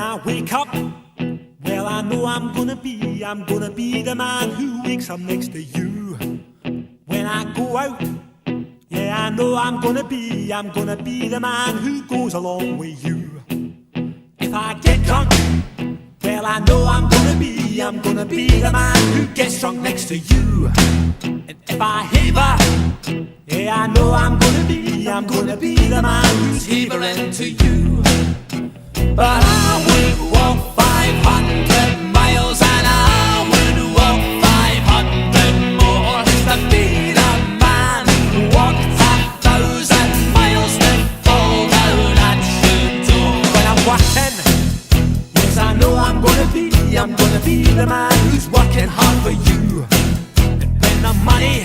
I wake up, well, I know I'm gonna be, I'm gonna be the man who wakes up next to you. When I go out, yeah, I know I'm gonna be, I'm gonna be the man who goes along with you. If I get drunk, well, I know I'm gonna be, I'm gonna be the man who gets drunk next to you. And if I heaver, yeah, I know I'm gonna be, I'm gonna be the man who's heavering to you. But I the man who's working hard for you. And when the money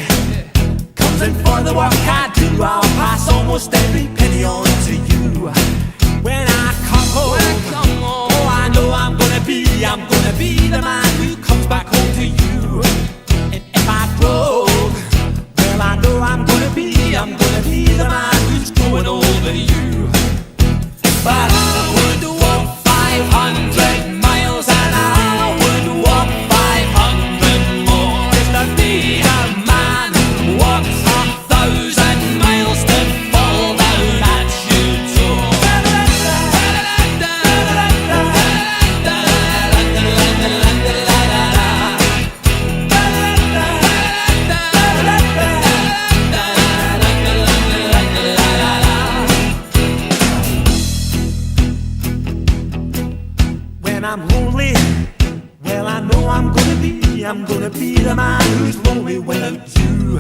comes in for the work I do, I'll pass almost every penny on to you. When I come home, oh, I know I'm gonna be, I'm gonna be the man who comes back home to you. When I'm lonely, well, I know I'm gonna be, I'm gonna be the man who's lonely without you.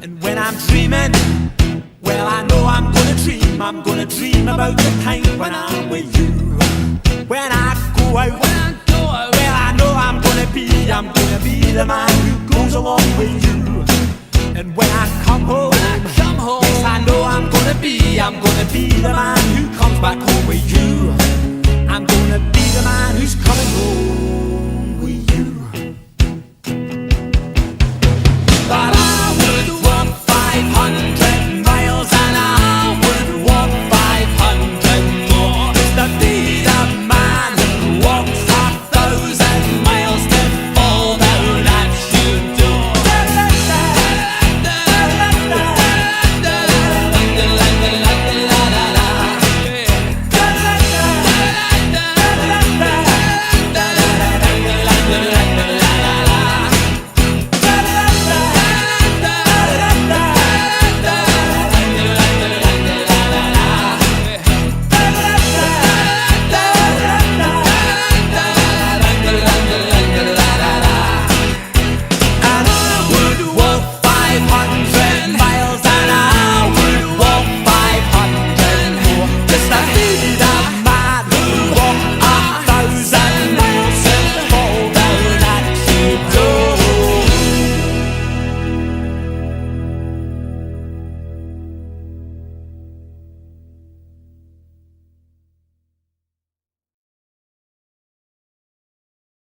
And when I'm dreaming, well, I know I'm gonna dream, I'm gonna dream about the time when I'm with you. When I go out, when I go out, well, I know I'm gonna be, I'm gonna be the man who goes along with you. And when I come home, when I come home, yes, I know I'm gonna be, I'm gonna be the man who comes back home with you.